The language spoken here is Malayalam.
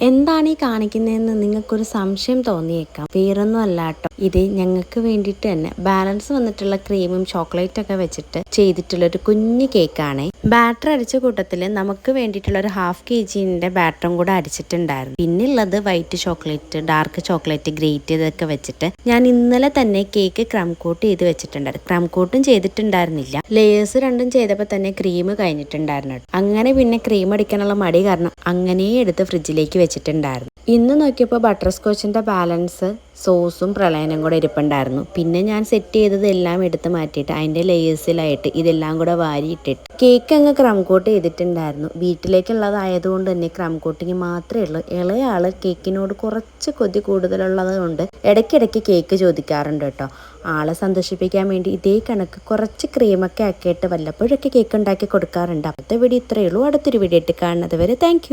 എന്താണ് ഈ കാണിക്കുന്നതെന്ന് നിങ്ങൾക്കൊരു സംശയം തോന്നിയേക്കാം. വേറൊന്നും അല്ല കേട്ടോ. ഇത് ഞങ്ങൾക്ക് വേണ്ടിയിട്ട് തന്നെ ബാലൻസ് വന്നിട്ടുള്ള ക്രീമും ചോക്ലേറ്റ് ഒക്കെ വെച്ചിട്ട് ചെയ്തിട്ടുള്ള ഒരു കുഞ്ഞു കേക്കാണ് ബാറ്റർ അടിച്ച കൂട്ടത്തിൽ നമുക്ക് വേണ്ടിയിട്ടുള്ള ഒരു ഹാഫ് കെ ജിന്റെ ബാറ്ററും കൂടെ അടിച്ചിട്ടുണ്ടായിരുന്നു. പിന്നുള്ളത് white chocolate dark chocolate grate ചെയ്തൊക്കെ വെച്ചിട്ട് ഞാൻ ഇന്നലെ തന്നെ കേക്ക് ക്രം കോട്ട് ചെയ്ത് വെച്ചിട്ടുണ്ടായിരുന്നു. ക്രം കോട്ടും ചെയ്തിട്ടുണ്ടായിരുന്നില്ല. ലേയേഴ്സ് രണ്ടും ചെയ്തപ്പോൾ തന്നെ ക്രീം കഴിഞ്ഞിട്ടുണ്ടായിരുന്നു. അങ്ങനെ പിന്നെ ക്രീം അടിക്കാനുള്ള മടി കാരണം അങ്ങനെ എടുത്ത് ഫ്രിഡ്ജിലേക്ക് വെച്ചിട്ടുണ്ടായിരുന്നു. ഇന്ന് നോക്കിയപ്പോൾ ബട്ടർ സ്കോച്ചിന്റെ ബാലൻസ് സോസും പ്രളയനും കൂടെ ഇരിപ്പുണ്ടായിരുന്നു. പിന്നെ ഞാൻ സെറ്റ് ചെയ്തതെല്ലാം എടുത്ത് മാറ്റിയിട്ട് അതിന്റെ ലേയേഴ്സിലായിട്ട് ഇതെല്ലാം കൂടെ വാരിയിട്ടിട്ട് കേക്ക് അങ്ങ് ക്രം കോട്ട് ചെയ്തിട്ടുണ്ടായിരുന്നു. വീട്ടിലേക്കുള്ളതായതുകൊണ്ട് തന്നെ ക്രം കോട്ടിങ് മാത്രമേ ഉള്ളൂ. ഇളയാൾ കേക്കിനോട് കുറച്ച് കൊതി കൂടുതലുള്ളത് കൊണ്ട് ഇടയ്ക്കിടയ്ക്ക് കേക്ക് ചോദിക്കാറുണ്ട് കേട്ടോ. ആളെ സന്തോഷിപ്പിക്കാൻ വേണ്ടി ഇതേ കണക്ക് കുറച്ച് ക്രീമൊക്കെ ആക്കിയിട്ട് വല്ലപ്പോഴൊക്കെ കേക്ക് ഉണ്ടാക്കി കൊടുക്കാറുണ്ട്. അപ്പോഴത്തെ വീഡിയോ ഇത്രയേ ഉള്ളൂ. അടുത്തൊരു വീഡിയോ ഇട്ട് കാണുന്നത് വരെ താങ്ക്